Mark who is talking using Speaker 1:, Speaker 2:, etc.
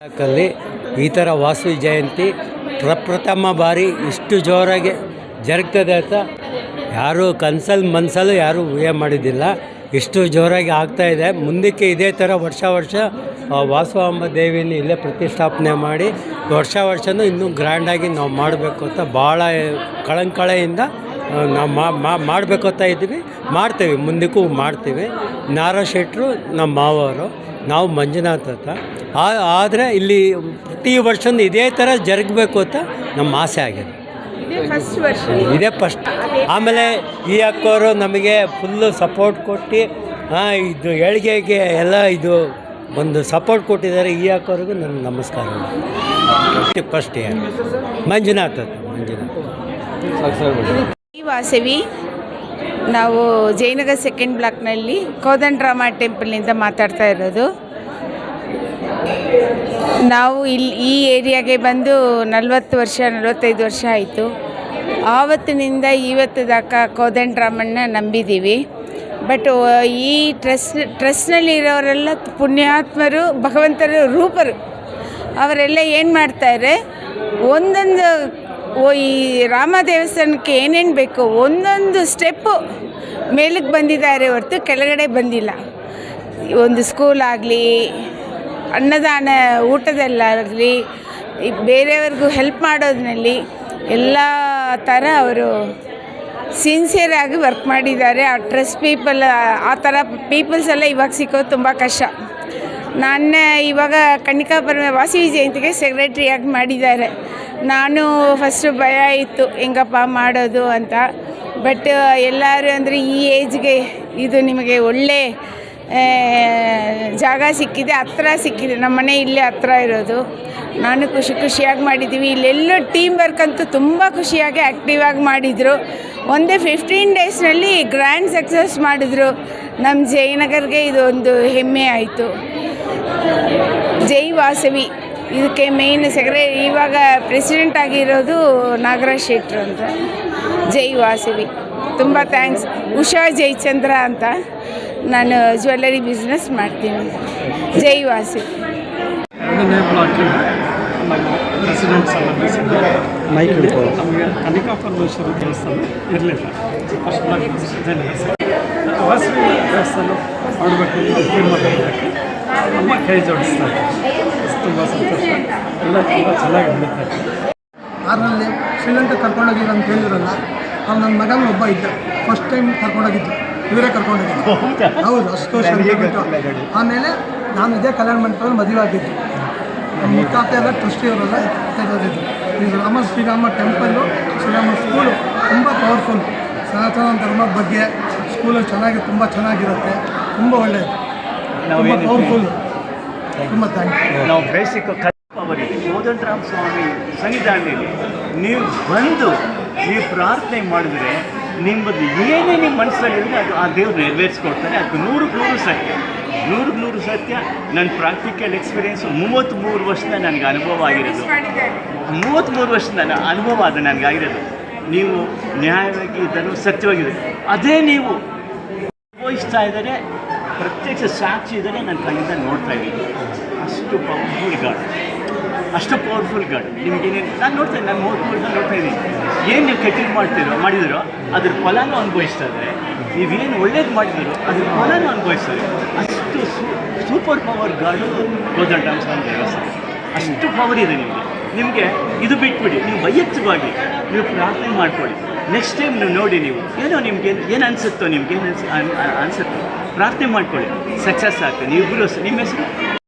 Speaker 1: ತಾಲೂಕಲ್ಲಿ ಈ ಥರ ವಾಸು ಜಯಂತಿ ಪ್ರಪ್ರಥಮ ಬಾರಿ ಇಷ್ಟು ಜೋರಾಗಿ ಜರುಗ್ತದೆ ಅಂತ ಯಾರೂ ಕನ್ಸಲ್ಲಿ ಮನಸಲ್ಲೂ ಯಾರೂ ಊಹೆ ಮಾಡಿದ್ದಿಲ್ಲ. ಇಷ್ಟು ಜೋರಾಗಿ ಆಗ್ತಾಯಿದೆ ಮುಂದಕ್ಕೆ ಇದೇ ಥರ ವರ್ಷ ವರ್ಷ ವಾಸವಾಂಬ ದೇವಿನ ಇಲ್ಲೇ ಪ್ರತಿಷ್ಠಾಪನೆ ಮಾಡಿ ವರ್ಷ ವರ್ಷವೂ ಇನ್ನೂ ಗ್ರ್ಯಾಂಡಾಗಿ ನಾವು ಮಾಡಬೇಕು ಅಂತ ಭಾಳ ಕಳಂಕಳೆಯಿಂದ ನಾವು ಮಾ ಮಾಡಬೇಕು ಅಂತ ಇದ್ದೀವಿ. ಮಾಡ್ತೇವೆ ಮುಂದಕ್ಕೂ ಮಾಡ್ತೀವಿ. ನಾರಾ ಶೆಟ್ಟರು ನಮ್ಮ ಮಾವರು ನಾವು ಮಂಜುನಾಥ್ ಅಂತ. ಆದರೆ ಇಲ್ಲಿ ಪ್ರತಿ ವರ್ಷವೂ ಇದೇ ಥರ ಜರುಗಬೇಕು ಅಂತ ನಮ್ಮ ಆಸೆ ಆಗಿದೆ.
Speaker 2: ಇದೇ ಫಸ್ಟ್ ವರ್ಷ
Speaker 1: ಇದೇ ಫಸ್ಟ್ ಆಮೇಲೆ ಈ ಅಕ್ಕೋರು ನಮಗೆ ಫುಲ್ಲು ಸಪೋರ್ಟ್ ಕೊಟ್ಟು ಹಾಂ ಇದು ಏಳಿಗೆಗೆ ಎಲ್ಲ ಇದು ಒಂದು ಸಪೋರ್ಟ್ ಕೊಟ್ಟಿದ್ದಾರೆ ಈ ಅಕ್ಕೋರಿಗೂ ನನ್ನ ನಮಸ್ಕಾರ. ಫಸ್ಟ್ ಇಯರ್ ಮಂಜುನಾಥ್ ಅಂತ ಮಂಜುನಾಥ್.
Speaker 2: ಈ ವಾಸವಿ ನಾವು ಜಯನಗರ ಸೆಕೆಂಡ್ ಬ್ಲಾಕ್ನಲ್ಲಿ ಕೋದಂಡರಾಮ ಟೆಂಪಲ್ನಿಂದ ಮಾತಾಡ್ತಾ ಇರೋದು. ನಾವು ಇಲ್ಲಿ ಈ ಏರಿಯಾಗೆ ಬಂದು ನಲವತ್ತು ವರ್ಷ, ನಲವತ್ತೈದು ವರ್ಷ ಆಯಿತು. ಆವತ್ತಿನಿಂದ ಇವತ್ತು ತನಕ ಕೋದಂಡರಾಮಣ್ಣ ನಂಬಿದ್ದೀವಿ ಬಟ್ ಈ ಟ್ರಸ್ಟ್ ಟ್ರಸ್ಟ್ನಲ್ಲಿರೋರೆಲ್ಲ ಪುಣ್ಯಾತ್ಮರು, ಭಗವಂತರ, ರೂಪರು. ಅವರೆಲ್ಲ ಏನು ಮಾಡ್ತಾರೆ? ಒಂದೊಂದು ಓ, ಈ ರಾಮ ದೇವಸ್ಥಾನಕ್ಕೆ ಏನೇನು ಬೇಕು? ಒಂದೊಂದು ಸ್ಟೆಪ್ಪು ಮೇಲಕ್ಕೆ ಬಂದಿದ್ದಾರೆ ಹೊರತು ಕೆಳಗಡೆ ಬಂದಿಲ್ಲ. ಒಂದು ಸ್ಕೂಲ್ ಆಗಲಿ, ಅನ್ನದಾನ ಊಟದಲ್ಲಾಗಲಿ ಬೇರೆಯವ್ರಿಗೂ ಹೆಲ್ಪ್ ಮಾಡೋದ್ರಲ್ಲಿ ಎಲ್ಲ ಥರ ಅವರು ಸಿನ್ಸಿಯರ್ ಆಗಿ ವರ್ಕ್ ಮಾಡಿದ್ದಾರೆ. ಆ ಟ್ರಸ್ಟ್ ಪೀಪಲ್ ಆ ಥರ ಪೀಪಲ್ಸ್ ಎಲ್ಲ ಇವಾಗ ಸಿಕ್ಕೋದು ತುಂಬ ಕಷ್ಟ. ನನ್ನ ಇವಾಗ ಕನ್ನಿಕಾ ಪರಮ ವಾಸವಿ ಜಯಂತಿಗೆ ಸೆಕ್ರೆಟ್ರಿಯಾಗಿ ಮಾಡಿದ್ದಾರೆ. ನಾನು ಫಸ್ಟು ಭಯ ಇತ್ತು, ಹೆಂಗಪ್ಪ ಮಾಡೋದು ಅಂತ. ಬಟ್ ಎಲ್ಲರೂ ಅಂದರೆ ಈ ಏಜ್ಗೆ ಇದು ನಿಮಗೆ ಒಳ್ಳೆ ಜಾಗ ಸಿಕ್ಕಿದೆ, ಹತ್ರ ಸಿಕ್ಕಿದೆ. ನಮ್ಮ ಮನೆ ಇಲ್ಲೇ ಹತ್ರ ಇರೋದು. ನಾನು ಖುಷಿ ಖುಷಿಯಾಗಿ ಮಾಡಿದ್ದೀವಿ. ಇಲ್ಲೆಲ್ಲೂ ಟೀಮ್ ವರ್ಕ್ ಅಂತೂ ತುಂಬ ಖುಷಿಯಾಗಿ ಆ್ಯಕ್ಟಿವ್ ಆಗಿ ಮಾಡಿದರು. ಒಂದೇ ಫಿಫ್ಟೀನ್ ಡೇಸ್ನಲ್ಲಿ ಗ್ರ್ಯಾಂಡ್ ಸಕ್ಸಸ್ ಮಾಡಿದ್ರು. ನಮ್ಮ ಜಯನಗರ್ಗೆ ಇದು ಒಂದು ಹೆಮ್ಮೆ ಆಯಿತು. ಜೈ ವಾಸವಿ. ಇದಕ್ಕೆ ಮೇನ್ ಸೆಕ್ರೆ ಇವಾಗ ಪ್ರೆಸಿಡೆಂಟ್ ಆಗಿರೋದು ನಾಗರಾಜ್ ಶೆಟ್ರು ಅಂತ. ಜೈ ವಾಸವಿ. ತುಂಬ ಥ್ಯಾಂಕ್ಸ್ ಉಷಾ ಜೈಚಂದ್ರ ಅಂತ. ನಾನು ಜ್ಯುವೆಲ್ಲರಿ ಬಿಸ್ನೆಸ್ ಮಾಡ್ತೀನಿ. ಜೈ ವಾಸವಿ.
Speaker 3: ಕನಿಕಾ ಪರಮೇಶ್ವರ ದೇವಸ್ಥಾನ ಇರಲಿಲ್ಲ. ಫಸ್ಟ್ ವಾಸವಿ ದೇವಸ್ಥಾನ ಮಾಡಬೇಕು ಕೈ ಜೋಡಿಸ್ತಾರೆ ತುಂಬ ಸಂತೋಷ. ಎಲ್ಲ ತುಂಬ ಚೆನ್ನಾಗಿ ನಡೀತಾರೆ
Speaker 4: ಆರಲ್ಲಿ ಶ್ರೀಲಂಕಾ ಕರ್ಕೊಂಡೋಗಿದ್ದು ಅಂತ ಹೇಳಿದ್ರಲ್ಲ ಅವ್ರು ನನ್ನ ಮಗನ ಒಬ್ಬ ಇದ್ದ. ಫಸ್ಟ್ ಟೈಮ್ ಕರ್ಕೊಂಡೋಗಿದ್ದು. ಇವರೇ ಕರ್ಕೊಂಡೋಗಿದ್ದು. ಹೌದು? ಅಷ್ಟು ವರ್ಷ ಬಿಟ್ಟು. ಆಮೇಲೆ ನಾನು ಇದೇ ಕಲ್ಯಾಣ ಮಂಟಪದಲ್ಲಿ ಮದುವೆ ಆಗಿದ್ದು. ನಮ್ಮ ಮುತ್ತಾತ ಎಲ್ಲ ಟ್ರಸ್ಟಿಯವರೆಲ್ಲ ತೆಗೆದಿದ್ದು ಇದು ರಾಮ ಶ್ರೀರಾಮ ಟೆಂಪಲ್ಲು ಶ್ರೀರಾಮ ಸ್ಕೂಲು ತುಂಬ ಪವರ್ಫುಲ್ ಸನಾತನ ಧರ್ಮದ ಬಗ್ಗೆ ಸ್ಕೂಲು ಚೆನ್ನಾಗಿ ತುಂಬ ಚೆನ್ನಾಗಿರುತ್ತೆ. ತುಂಬ ಒಳ್ಳೆಯದು. ತುಂಬ ಪವರ್ಫುಲ್ ತುಂಬ ಥ್ಯಾಂಕ್
Speaker 5: ನಾವು ಬೇಸಿಕ್ ಅವರಿಗೆ ಕೋದಂಡರಾಮ ಸ್ವಾಮಿ ಸನ್ನಿಧಾನದಲ್ಲಿ ನೀವು ಬಂದು ನೀವು ಪ್ರಾರ್ಥನೆ ಮಾಡಿದ್ರೆ ನಿಮ್ಮದು ಏನೇ ನಿಮ್ಮ ಮನಸ್ಸಲ್ಲಿದ್ರೆ ಅದು ಆ ದೇವ್ರು ನೆರವೇರಿಸ್ಕೊಡ್ತಾರೆ. ಅದು ನೂರಕ್ಕೆ ನೂರು ಸತ್ಯ. ನೂರಕ್ಕೆ ನೂರು ಸತ್ಯ. ನನ್ನ ಪ್ರಾಕ್ಟಿಕಲ್ ಎಕ್ಸ್ಪೀರಿಯೆನ್ಸ್ ಮೂವತ್ತ್ಮೂರು ವರ್ಷದ ನನಗೆ ಅನುಭವ ಆಗಿರೋದು. ಮೂವತ್ತ್ಮೂರು ವರ್ಷದ ನನ್ನ ಅನುಭವ ಅದು ನನಗಾಗಿರೋದು ನೀವು ನ್ಯಾಯವಾಗಿ ಇದ್ದನು ಸತ್ಯವಾಗಿದೆ ಅದೇ ನೀವು. ಅನುಭವಿಸ್ತಾ ಇದ್ದಾರೆ ಪ್ರತ್ಯಕ್ಷ ಸಾಕ್ಷಿ ಇದನ್ನೇ ನನ್ನ ಕಣ್ಣಿಂದ ನೋಡ್ತಾ ಇದ್ದೀನಿ. ಅಷ್ಟು ಪವರ್ಫುಲ್ ಗಾಡ್ ಅಷ್ಟು ಪವರ್ಫುಲ್ ಗಾಡ್ ನಿಮಗೇನೇನು ನಾನು ನೋಡ್ತಾ ಇದ್ದೀನಿ, ನಾನು ಮೂರು ನೋಡ್ತಾ ಇದ್ದೀನಿ. ಏನು ನೀವು ಕೆಟ್ಟಿದ್ದು ಮಾಡ್ತೀರೋ ಮಾಡಿದಿರೋ, ಅದ್ರ ಫಲನೂ ಅನುಭವಿಸ್ತಾ ಇದ್ದಾರೆ ನೀವೇನು ಒಳ್ಳೇದು ಮಾಡಿದಿರೋ, ಅದ್ರ ಫಲನೂ ಅನುಭವಿಸ್ತಾರೆ ಅಷ್ಟು ಸೂಪರ್ ಪವರ್ ಗಾಡು ಗೋದಂಡ ಸ್ವಾಮಿ ದೇವಸ್ಥಾನ. ಅಷ್ಟು ಪವರ್ ಇದೆ ನಿಮಗೆ. ನಿಮಗೆ ಇದು ಬಿಟ್ಬಿಡಿ. ನೀವು ವೈಯಕ್ತಿಕವಾಗಿ ನೀವು ಪ್ರಾರ್ಥನೆ ಮಾಡ್ಕೊಳ್ಳಿ. ನೆಕ್ಸ್ಟ್ ಟೈಮ್ ನೀವು ನೋಡಿ ನೀವು, ಏನೋ ನಿಮ್ಗೆ ಏನು ಅನಿಸುತ್ತೋ ನಿಮ್ಗೆ, ಏನು ಅನ್ಸ್ ಅನ್- ಅನ್- ಅನ್ಸುತ್ತೋ? ಪ್ರಾರ್ಥನೆ ಮಾಡ್ಕೊಳ್ಳಿ. ಸಕ್ಸಸ್ ಆಗ್ತದೆ ನೀವು ನಿಮ್ಮ ಹೆಸರು?